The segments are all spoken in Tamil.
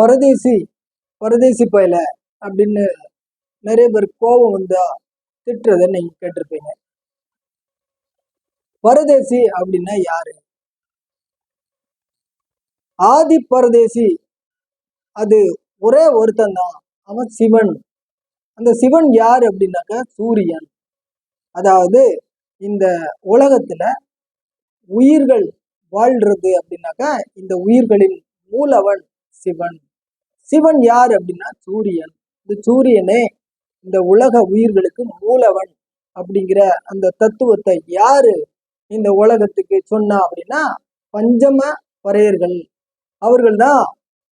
பரதேசி பரதேசி பயில அப்படின்னு நிறைய பேர் கோபம் வந்தா திட்டுறதை நீங்க கேட்டிருப்பீங்க. பரதேசி அப்படின்னா யாரு? ஆதி பரதேசி அது ஒரே ஒருத்தன் தான். அவன் சிவன். அந்த சிவன் யார் அப்படின்னாக்க சூரியன். அதாவது இந்த உலகத்துல உயிர்கள் வாழ்றது அப்படின்னாக்கா இந்த உயிர்களின் மூலவன் சிவன். சிவன் யார் அப்படின்னா சூரியன். இந்த சூரியனே இந்த உலக உயிர்களுக்கு மூலவன் அப்படிங்கிற அந்த தத்துவத்தை யாரு இந்த உலகத்துக்கு சொன்னா அப்படின்னா பஞ்சம பறையர்கள் அவர்கள் தான்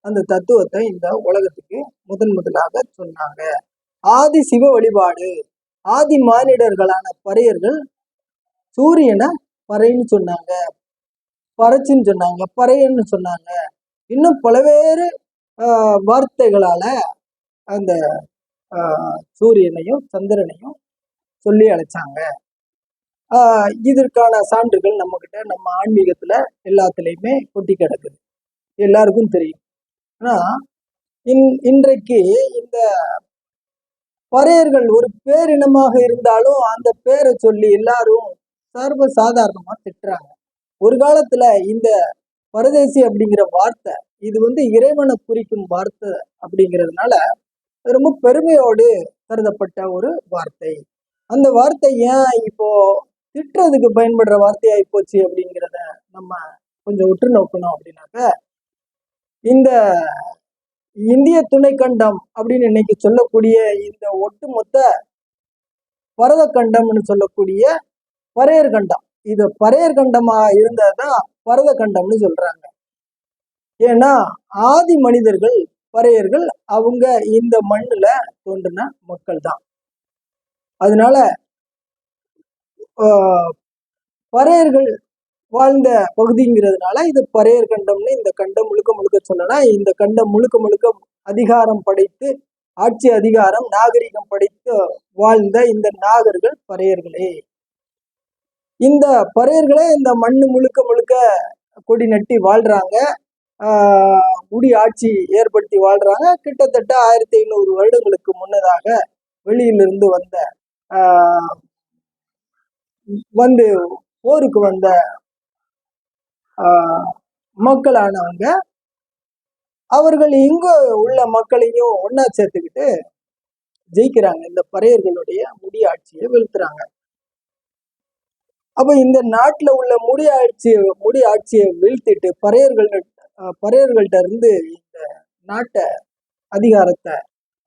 அந்த தத்துவத்தை இந்த உலகத்துக்கு முதன் முதலாக சொன்னாங்க. ஆதி சிவ வழிபாடு ஆதி மானிடர்களான பறையர்கள் சூரியனை பறைன்னு சொன்னாங்க. பறைச்சின்னு சொன்னாங்க பறையன்னு சொன்னாங்க. இன்னும் பலவேறு வார்த்தைகளால் அந்த சூரியனையும் சந்திரனையும் சொல்லி அழைச்சாங்க. இதற்கான சான்றுகள் நம்மக்கிட்ட நம்ம ஆன்மீகத்தில் எல்லாத்துலேயுமே கொட்டி கிடக்குது. எல்லாருக்கும் தெரியும். ஆனால் இன் இன்றைக்கு இந்த பறையர்கள் ஒரு பேரினமாக இருந்தாலும் அந்த பேரை சொல்லி எல்லாரும் சர்வ சாதாரணமாக திட்டுறாங்க. ஒரு காலத்தில் இந்த பரதேசி அப்படிங்கிற வார்த்தை இது வந்து இறைவனை குறிக்கும் வார்த்தை அப்படிங்கிறதுனால ரொம்ப பெருமையோடு கருதப்பட்ட ஒரு வார்த்தை. அந்த வார்த்தை ஏன் இப்போ திட்டுறதுக்கு பயன்படுற வார்த்தையாகி போச்சு அப்படிங்கிறத நம்ம கொஞ்சம் உற்று நோக்கணும் அப்படின்னாக்க இந்த இந்திய துணைக்கண்டம் அப்படின்னு இன்னைக்கு சொல்லக்கூடிய இந்த ஒட்டுமொத்த பரத கண்டம்னு சொல்லக்கூடிய பரையர் கண்டம். இது பரையர் கண்டமா இருந்ததுதான் பரத கண்டம்னு சொல்றாங்க. ஏன்னா ஆதி மனிதர்கள் பறையர்கள் அவங்க இந்த மண்ணுல தோன்றின மக்கள் தான் அதனால ஆஹ், பறையர்கள் வாழ்ந்த பகுதிங்கிறதுனால இது பறையர் கண்டம்னு இந்த கண்டம் முழுக்க முழுக்க சொல்லலாம் இந்த கண்டம் முழுக்க முழுக்க அதிகாரம் படைத்து ஆட்சி அதிகாரம் நாகரிகம் படைத்து வாழ்ந்த இந்த நாகர்கள் பறையர்களே. இந்த பறையர்களே இந்த மண்ணு முழுக்க முழுக்க கொடி நட்டி வாழ்றாங்க. முடி ஆட்சி ஏற்படுத்தி வாழ்றாங்க. கிட்டத்தட்ட ஆயிரத்தி ஐநூறு வருடங்களுக்கு முன்னதாக வெளியிலிருந்து வந்த வந்து போருக்கு வந்த மக்களானவங்க அவர்கள் இங்கே உள்ள மக்களையும் ஒன்றா சேர்த்துக்கிட்டு ஜெயிக்கிறாங்க. இந்த பறையர்களுடைய முடி ஆட்சியை வீழ்த்துறாங்க. அப்ப இந்த நாட்டுல உள்ள முடி ஆட்சியை முடி ஆட்சியை வீழ்த்திட்டு பறையர்கள் பறையர்கள்ட்ட இருந்து இந்த நாட்டை அதிகாரத்தை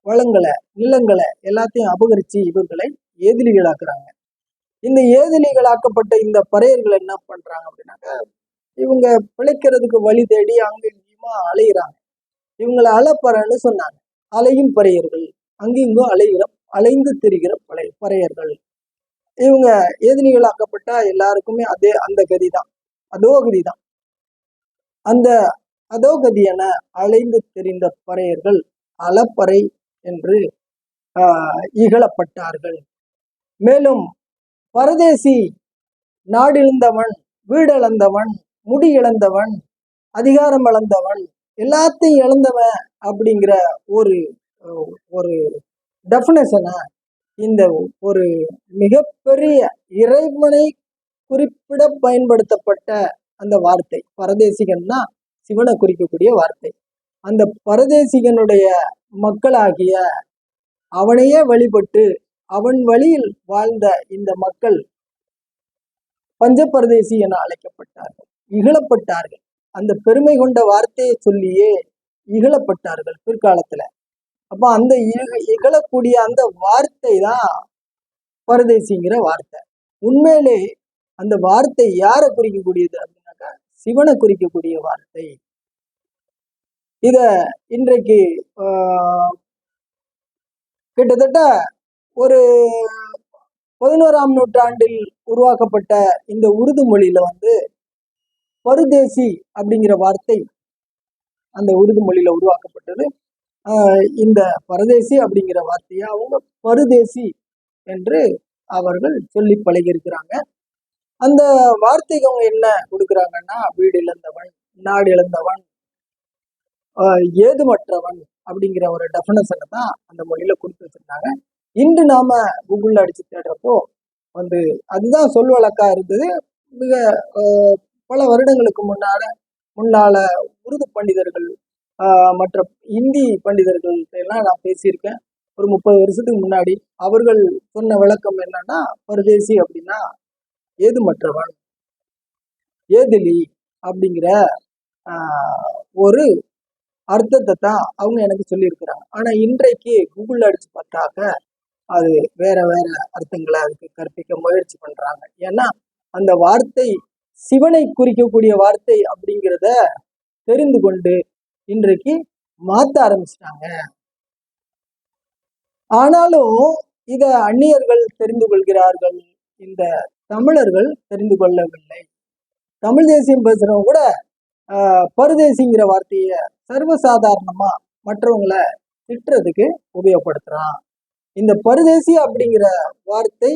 வளங்களை நிலங்களை எல்லாத்தையும் அபகரிச்சு இவர்களை ஏதிலிகளாக்குறாங்க. இந்த ஏதிலிகளாக்கப்பட்ட இந்த பறையர்கள் என்ன பண்றாங்க அப்படின்னாக்க இவங்க பிழைக்கிறதுக்கு வழி தேடி அங்க இங்கேயுமா அலையிறாங்க. இவங்களை அலப்பறன்னு சொன்னாங்க. அலையும் பறையர்கள். அங்கிங்கும் அலைகிற அலைந்து திரிகிற பழைய பறையர்கள். இவங்க ஏதினிகளாக்கப்பட்ட எல்லாருக்குமே அதே அந்த கதி தான் அதோ கதி தான் அந்த அதோ கதி என அலைந்து தெரிந்த பறையர்கள் அலப்பறை என்று இகழப்பட்டார்கள். மேலும் பரதேசி நாடிழந்தவன் வீடிழந்தவன் முடி இழந்தவன் அதிகாரம் இழந்தவன் எல்லாத்தையும் இழந்தவன் அப்படிங்கிற ஒரு ஒரு டெஃபினேஷனை இந்த ஒரு மிகப்பெரிய இறைவனை குறிப்பிட பயன்படுத்தப்பட்ட அந்த வார்த்தை. பரதேசிகன்னா சிவனை குறிக்கக்கூடிய வார்த்தை. அந்த பரதேசிகனுடைய மக்களாகிய அவனையே வழிபட்டு அவன் வழியில் வாழ்ந்த இந்த மக்கள் பஞ்சபரதேசி என அழைக்கப்பட்டார்கள். இகழப்பட்டார்கள். அந்த பெருமை கொண்ட வார்த்தையை சொல்லியே இகழப்பட்டார்கள் பிற்காலத்துல. அப்ப அந்த இகழக்கூடிய அந்த வார்த்தை தான் பரதேசிங்கிற வார்த்தை. உண்மையிலே அந்த வார்த்தை யாரை குறிக்கக்கூடியது அப்படின்னாக்கா சிவனை குறிக்கக்கூடிய வார்த்தை. இத இன்றைக்கு ஆஹ், கிட்டத்தட்ட ஒரு பதினோராம் நூற்றாண்டில் உருவாக்கப்பட்ட இந்த உருது மொழியில வந்து பருதேசி அப்படிங்கிற வார்த்தை அந்த உருது மொழியில உருவாக்கப்பட்டது. இந்த பரதேசி அப்படிங்கிற வார்த்தையை அவங்க பருதேசி என்று அவர்கள் சொல்லி பழகியிருக்கிறாங்க. அந்த வார்த்தைக்கு அவங்க என்ன கொடுக்குறாங்கன்னா வீடு இழந்தவன் நாடு இழந்தவன் ஏதுமற்றவன் அப்படிங்கிற ஒரு டெஃபினேஷனை தான் அந்த மொழியில கொடுத்து வச்சிருந்தாங்க. இன்று நாம கூகுள்ல அடிச்சு தேடுறப்போ வந்து அதுதான் சொல் வழக்கா இருந்தது. மிக பல வருடங்களுக்கு முன்னால முன்னால உருது பண்டிதர்கள் மற்ற இந்தி பண்டிதர்கள்ட்ட எல்லாம் நான் பேசியிருக்கேன். ஒரு முப்பது வருஷத்துக்கு முன்னாடி அவர்கள் சொன்ன விளக்கம் என்னன்னா பரதேசி அப்படின்னா ஏதுமற்றவன் ஏதிலி அப்படிங்கிற ஒரு அர்த்தத்தை தான் அவங்க எனக்கு சொல்லியிருக்கிறாங்க. ஆனா இன்றைக்கு கூகுள் அடிச்சு பார்த்தாக்க அது வேற வேற அர்த்தங்களை அதுக்கு கற்பிக்க முயற்சி பண்றாங்க. ஏன்னா அந்த வார்த்தை சிவனை குறிக்கக்கூடிய வார்த்தை அப்படிங்கிறத தெரிந்து கொண்டு இன்றைக்கு மாத்த ஆரம்பிச்சிட்டாங்க. ஆனாலும் இத அந்நியர்கள் தெரிந்து கொள்கிறார்கள். இந்த தமிழர்கள் தெரிந்து கொள்ளவில்லை. தமிழ் தேசியம் பேசுறவங்க கூட ஆஹ், பரதேசிங்கிற வார்த்தைய சர்வசாதாரணமா மற்றவங்கள திட்டுறதுக்கு உபயோகப்படுத்துறான். இந்த பரதேசி அப்படிங்கிற வார்த்தை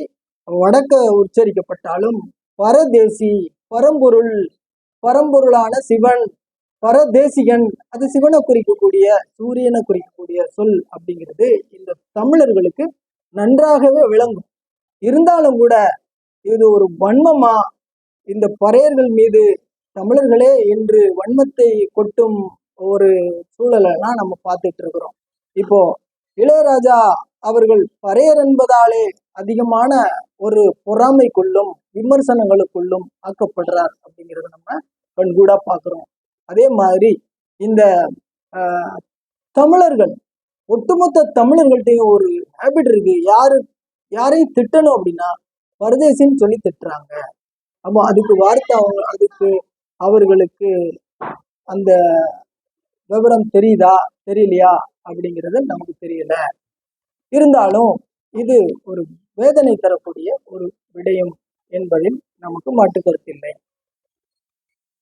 வடக்க உச்சரிக்கப்பட்டாலும் பரதேசி பரம்பொருள் பரம்பொருளான சிவன் பரதேசிகன் அது சிவனை குறிக்கக்கூடிய சூரியனை குறிக்கக்கூடிய சொல் அப்படிங்கிறது இந்த தமிழர்களுக்கு நன்றாகவே விளங்கும். இருந்தாலும் கூட இது ஒரு வன்மமா இந்த பறையர்கள் மீது தமிழர்களே என்று வன்மத்தை கொட்டும் ஒரு சூழலைலாம் நம்ம பார்த்துட்டு இருக்கிறோம். இப்போ இளையராஜா அவர்கள் பறையர் என்பதாலே அதிகமான ஒரு பொறாமைக்குள்ளும் விமர்சனங்களுக்குள்ளும் ஆக்கப்படுறார் அப்படிங்கிறத நம்ம கண்கூடா பார்க்குறோம். அதே மாதிரி இந்த தமிழர்கள் ஒட்டுமொத்த தமிழர்கள்ட்டையும் ஒரு ஹேபிட் இருக்கு. யாரு யாரையும் திட்டணும் அப்படின்னா பரதேசின்னு சொல்லி திட்டுறாங்க. அப்போ அதுக்கு வார்த்தை அவங்க அதுக்கு அவர்களுக்கு அந்த விவரம் தெரியுதா தெரியலையா அப்படிங்கிறது நமக்கு தெரியல. இருந்தாலும் இது ஒரு வேதனை தரக்கூடிய ஒரு விடயம் என்பதில் நமக்கு மாட்டுக்கருத்தில்லை